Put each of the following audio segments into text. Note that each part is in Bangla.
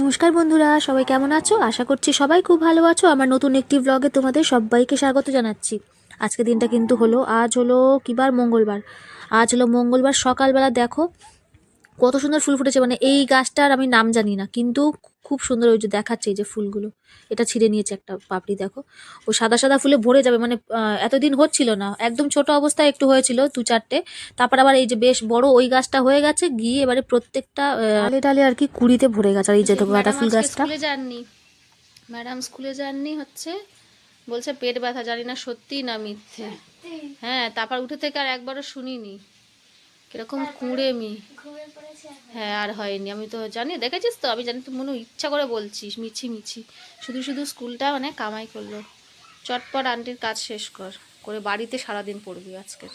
নমস্কার বন্ধুরা, সবাই কেমন আছো? আশা করছি সবাই খুব ভালো আছো। আমার নতুন একটি ব্লগে তোমাদের সবাইকে স্বাগত জানাচ্ছি। আজকে দিনটা কিন্তু হলো, আজ হলো কিবার মঙ্গলবার? আজ হলো মঙ্গলবার সকালবেলা দেখো কত সুন্দর ফুল ফুটেছে মানে এই গাছটার আমি নাম জানি না কিন্তু খুব সুন্দর ওই যে দেখাচ্ছে এই যে ফুলগুলো। এটা ছিঁড়ে নিয়েছে একটা পাপড়ি দেখো। ও সাদা সাদা ফুলে ভরে যাবে মানে এতদিন হচ্ছিল না। একদম ছোট অবস্থায় একটু হয়েছিল দু চারটে। তারপর আবার এই যে বেশ বড় ওই গাছটা হয়ে গেছে গিয়ে এবারে প্রত্যেকটা ডালে ডালে আর কি কুড়িতে ভরে গেছে আর এই যে দেখো গাঁদা ফুল গাছটা। স্কুলে যাননি। ম্যাডাম স্কুলে যাননি হচ্ছে বলছে পেট ব্যথা জানি না সত্যি না মিথ্যে। হ্যাঁ তারপর উঠে থেকে আর একবারও শুনিনি। কীরকম কুঁড়ে মি হ্যাঁ আর হয়নি। আমি তো জানি, দেখেছিস তো? আমি জানি তুই মনে ইচ্ছা করে বলছিস, মিছি মিছি। শুধু শুধু স্কুলটা মানে কামাই করল। চটপট আন্টির কাজ শেষ কর। করে বাড়িতে সারাদিন পড়বি আজকের।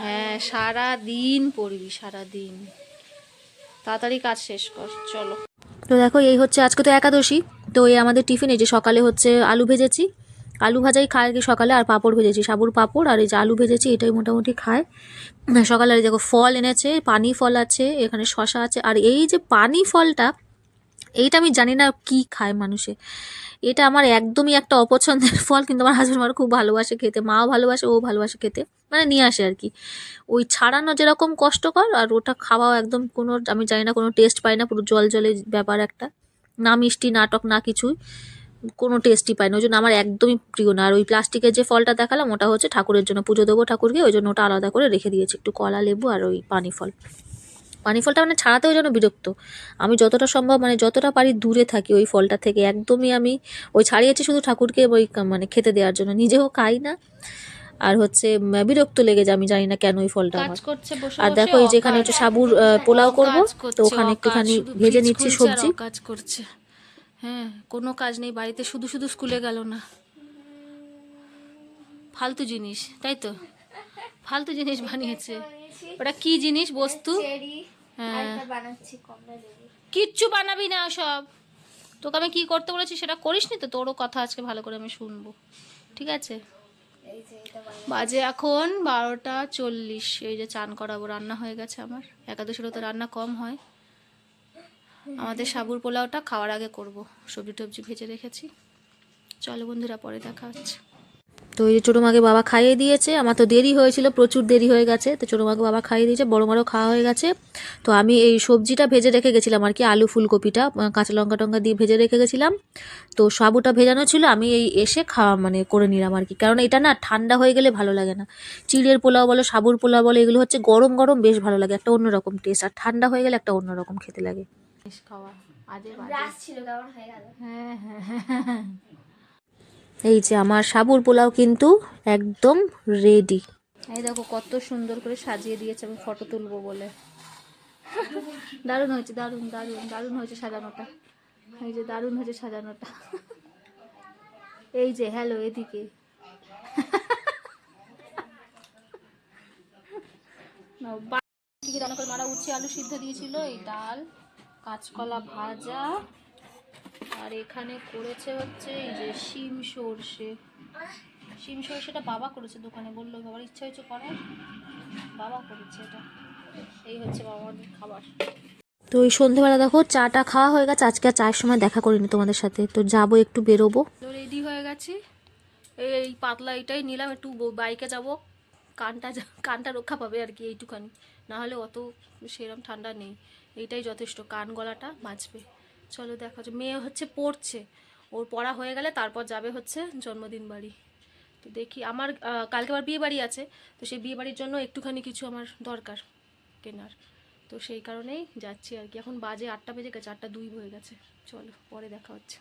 হ্যাঁ সারা দিন পড়বি সারা দিন তাড়াতাড়ি কাজ শেষ কর, চলো। তো দেখো, এই হচ্ছে আজকে তো একাদশী। তো এই আমাদের টিফিনে যে সকালে হচ্ছে আলু ভেজেছি আলু ভাজাই খায় কি সকালে আর পাঁপড় ভেজেছি। সাবুর পাঁপড় আর এই যে আলু ভেজেছি, এটাই মোটামুটি খায়। সকালে আর দেখো ফল এনেছে, পানি ফল আছে, এখানে শশা আছে। আর এই যে পানি ফলটা, এইটা আমি জানি না কি খায় মানুষে। এটা আমার একদমই একটা অপছন্দের ফল, কিন্তু আমার হাজব্যান্ড আমার খুব ভালোবাসে খেতে। মাও ভালোবাসে, ও ভালোবাসে খেতে। মানে নিয়ে আসে আর কি। ওই ছাড়ানো যেরকম কষ্টকর, আর ওটা খাওয়াও একদম কোনো, আমি জানি না, কোনো টেস্ট পাই না, পুরো জল জলে ব্যাপার একটা। না মিষ্টি নাটক না কিছুই। কোনো টেস্টই পাই না ওই জন্য আমার একদমই প্রিয় না। আর ওই প্লাস্টিকের যে ফলটা দেখালাম ওটা হচ্ছে ঠাকুরের জন্য পুজো দেবো ঠাকুরকে ওই জন্য ওটা আলাদা করে রেখে দিয়েছি একটু কলা লেবু আর ওই পানি ফল। পানি ফলটা মানে ছাড়াতেও যেন বিরক্ত। আমি যতটা সম্ভব মানে যতটা পারি দূরে থাকি ওই ফলটা থেকে একদমই আমি ওই ছাড়িয়েছি শুধু ঠাকুরকে ওই মানে খেতে দেওয়ার জন্য। নিজেও খাই না আর হচ্ছে বিরক্ত লেগে যায় আমি জানি না কেন ওই ফলটা আমার। আর দেখো এই যেখানে। হচ্ছে সাবুর পোলাও করব তো ওখানে একটুখানি ভেজে নিচ্ছি সবজি। কাজ করছে। হ্যাঁ কোনো কাজ নেই বাড়িতে শুধু শুধু স্কুলে গেল না। ফালতু জিনিস তাই তো? ফালতু জিনিস বানিয়েছে। ওটা কি জিনিস বস্তু? হ্যাঁ। কিচ্ছু বানাবি না সব। তোকে আমি কি করতে বলেছি সেটা করিসনি তো? তোরও কথা আজকে ভালো করে আমি শুনব। ঠিক আছে? বাজে এখন বারোটা চল্লিশ। এই যে চান করাবো রান্না হয়ে গেছে আমার। একাদশীরও তো রান্না কম হয়। আমাদের সাবুর পোলাওটা খাওয়ার আগে করব। সবজি টবজি ভেজে রেখেছি। চলো বন্ধুরা, পরে দেখা হচ্ছে। তো এই যে ছোটো মাকে বাবা খাইয়ে দিয়েছে, আমার তো দেরি হয়েছিল, প্রচুর দেরি হয়ে গেছে। তো ছোটো মাকে বাবা খাইয়ে দিয়েছে, বড় মারও খাওয়া হয়ে গেছে। তো আমি এই সবজিটা ভেজে রেখে গেছিলাম আর কি, আলু ফুলকপিটা কাঁচা লঙ্কা টঙ্কা দিয়ে ভেজে রেখে গেছিলাম। তো সাবুটা ভেজানো ছিল, আমি এই এসে খাওয়া মানে করে নিলাম আর কি। কারণ এটা না ঠান্ডা হয়ে গেলে ভালো লাগে না। চিড়ের পোলাও বলো, সাবুর পোলাও বলো, এগুলো হচ্ছে গরম গরম বেশ ভালো লাগে, একটা অন্যরকম টেস্ট আর ঠান্ডা হয়ে গেলে একটা অন্যরকম খেতে লাগে। খাওয়া। আজে হ্যাঁ হ্যাঁ হ্যাঁ এই যে আমার সাবুর পোলাও কিন্তু একদম রেডি এই দেখো কত সুন্দর করে সাজিয়ে দিয়েছে আমি ফটো তুলবো বলে। দারুণ হয়েছে দারুণ দারুণ দারুণ হয়েছে সাজানোটা। এই যে দারুণ হয়েছে সাজানোটা। এই যে হ্যালো এদিকে। রান্না করে মারা উচ্ছে আলু সিদ্ধ দিয়েছিল এই ডাল। কাঁচকলা ভাজা। আর এখানে করেছে হচ্ছে এই যে শিম সর্ষে। শিম সর্ষেটা বাবা করেছে দোকানে, বলল বাবার ইচ্ছা হয়েছে করার। বাবা করেছে এটা। এই হচ্ছে বাবার খাবার। তো এই সন্ধেবেলা দেখো, চাটা খাওয়া হয়ে গেছে। আজকে চায়ের সময় দেখা করিনি তোমাদের সাথে। তো যাব একটু বেরোবো। রেডি হয়ে গেছি। এই পাতলা এটাই নিলাম, একটু বাইকে যাব। কানটা কানটা রক্ষা পাবে আর কি এইটুখানি। না হলে অত সেরম ঠান্ডা নেই। এইটাই যথেষ্ট, কান গলাটা বাঁচবে। চলো দেখা হচ্ছে। মেয়ে হচ্ছে পড়ছে। ওর পড়া হয়ে গেলে তারপর যাবে হচ্ছে জন্মদিন বাড়ি। তো দেখি, আমার কালকে আবার বিয়ে বাড়ি আছে। তো সেই বিয়ে বাড়ির জন্য একটুখানি কিছু আমার দরকার কেনার। তো সেই কারণেই যাচ্ছি আর কি। এখন বাজে আটটা বেজে গেছে, আটটা দুই হয়ে গেছে। চলো, পরে দেখা হচ্ছে।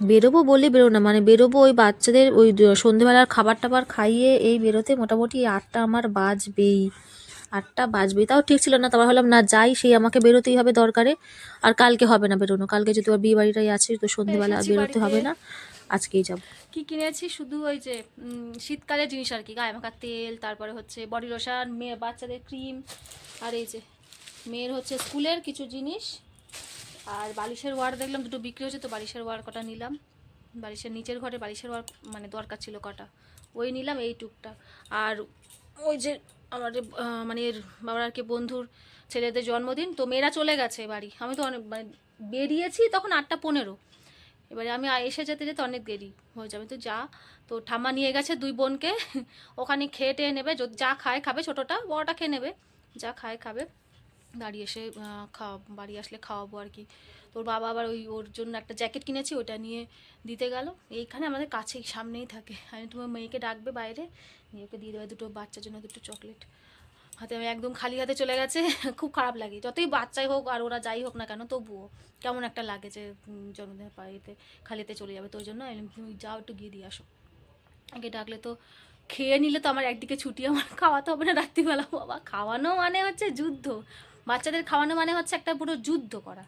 বেরোবো বলে বেরো না। মানে বেরোবো ওই বাচ্চাদের ওই সন্ধেবেলার খাবার টাবার খাইয়ে এই বেরোতে মোটামুটি আটটা আমার বাজবেই। আটটা বাজবেই তাও ঠিক ছিল না তারপর হলাম না যাই সেই আমাকে বেরোতেই হবে দরকারে। আর কালকে হবে না বেরোনো। কালকে যেহেতু আর বিয়ে বাড়িটাই আছে তো সন্ধেবেলা আর বেরোতে হবে না। আজকেই যাব। কি কিনেছি? শুধু ওই যে শীতকালের জিনিস আর কি। গায়ে মাখার তেল তারপরে হচ্ছে বডি লোশন মেয়ে বাচ্চাদের ক্রিম আর এই যে মেয়ের হচ্ছে স্কুলের কিছু জিনিস। আর বালিশের ওয়ার দেখলাম দুটো বিক্রি হচ্ছে তো বালিশের ওয়ার কটা নিলাম। বালিশের নিচের ঘরে বালিশের ওয়ার মানে দরকার ছিল কটা। ওই নিলাম এই টুকটা। আর ওই যে আমার মানে বাবার আর কি বন্ধুর ছেলেদের জন্মদিন, তো মেয়েরা চলে গেছে বাড়ি। আমি তো অনেক মানে বেরিয়েছি তখন আটটা পনেরো। এবারে আমি এসে যেতে যেতে অনেক দেরি হয়ে যাবে। তো যা, তো ঠাম্মা নিয়ে গেছে দুই বোনকে। ওখানে খেয়ে টেয়ে নেবে যা খায় খাবে ছোটোটা, বড়টা খেয়ে নেবে। যা খায় খাবে। বাড়ি এসে খাওয়া, বাড়ি আসলে খাওয়াবো আর কি। তোর বাবা আবার ওই, ওর জন্য একটা জ্যাকেট কিনেছি ওটা নিয়ে দিতে গেল। এইখানে আমাদের কাছেই, সামনেই থাকে। আমি তোমার মেয়েকে ডাকবে বাইরে, নিয়ে ওকে দিয়ে দেবে দুটো বাচ্চার জন্য দুটো চকলেট। হাতে আমি একদম খালি হাতে চলে গেছে, খুব খারাপ লাগে। যতই বাচ্চাই হোক আর ওরা যাই হোক না কেন, তবুও কেমন একটা লাগে যে জন্মদিনের পাড়িতে খালিতে চলে যাবে। তো ওই জন্য তুমি যাও একটু গিয়ে দিয়ে আসো। আগে ডাকলে তো, খেয়ে নিলে তো আমার একদিকে ছুটি, আমার খাওয়াতে হবে না রাত্রিবেলা। বাবা, খাওয়ানো মানে হচ্ছে যুদ্ধ। বাচ্চাদের খাওয়ানো মানে হচ্ছে একটা পুরো যুদ্ধ করা।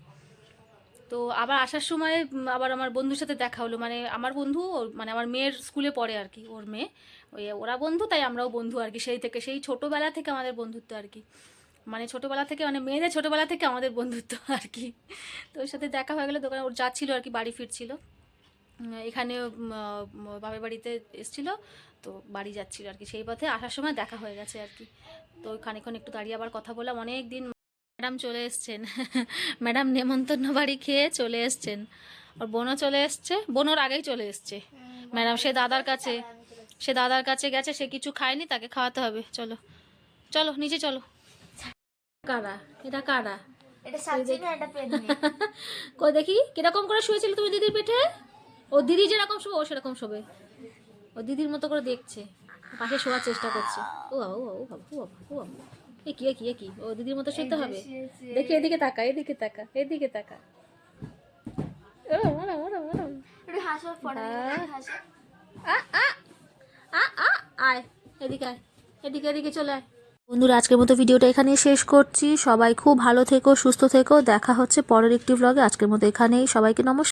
তো আবার আসার সময় আবার আমার বন্ধুর সাথে দেখা হলো। মানে আমার বন্ধু মানে আমার মেয়ের স্কুলে পড়ে আর কি, ওর মেয়ে। ওই ওরা বন্ধু, তাই আমরাও বন্ধু আর কি, সেই থেকে, সেই ছোটোবেলা থেকে আমাদের বন্ধুত্ব আর কি। মানে ছোটোবেলা থেকে মানে মেয়েদের ছোটোবেলা থেকে আমাদের বন্ধুত্ব আর কি। তো ওর সাথে দেখা হয়ে গেলো, দোকানে ওর যাচ্ছিল আর কি, বাড়ি ফিরছিল। এখানে বাপের বাড়িতে এসেছিল, তো বাড়ি যাচ্ছিল আর কি। সেই পথে আসার সময় দেখা হয়ে গেছে আর কি। তো খানিক্ষণ একটু দাঁড়িয়ে আবার কথা বললাম। অনেক দিন ম্যাডাম চলে এসছেন। ম্যাডাম নেমন্তন্ন বাড়ি খেয়ে চলে এসছেন। ওর বোনও চলে এসছে। বোনোর আগেই চলে এসছে। ম্যাডাম সে দাদার কাছে সে দাদার কাছে গেছে সে কিছু খায়নি তাকে খাওয়াতে হবে। চলো চলো নিচে চলো। কারা? এটা কারা? কই দেখি কীরকম করে শুয়েছিল তুমি দিদির পেটে? ও দিদি যেরকম শোবে ও সেরকম শোবে। ও দিদির মতো করে দেখছে। পাশে শোয়ার চেষ্টা করছে। ও ও বাবা, ও বাবা, ও বাবা, ও বাবা। এ কি এ কি এ কি ও দিদির মতো শুতে হবে? দেখি এদিকে তাকা এদিকে তাকা এদিকে তাকা। আয় এদিকে আয় এদিকে এদিকে চলে আয়। বন্ধুরা আজকের মতো ভিডিওটা এখানেই শেষ করছি। সবাই খুব ভালো থেকো সুস্থ থেকো। দেখা হচ্ছে পরের একটি ব্লগে আজকের মতো এখানেই। সবাইকে নমস্কার।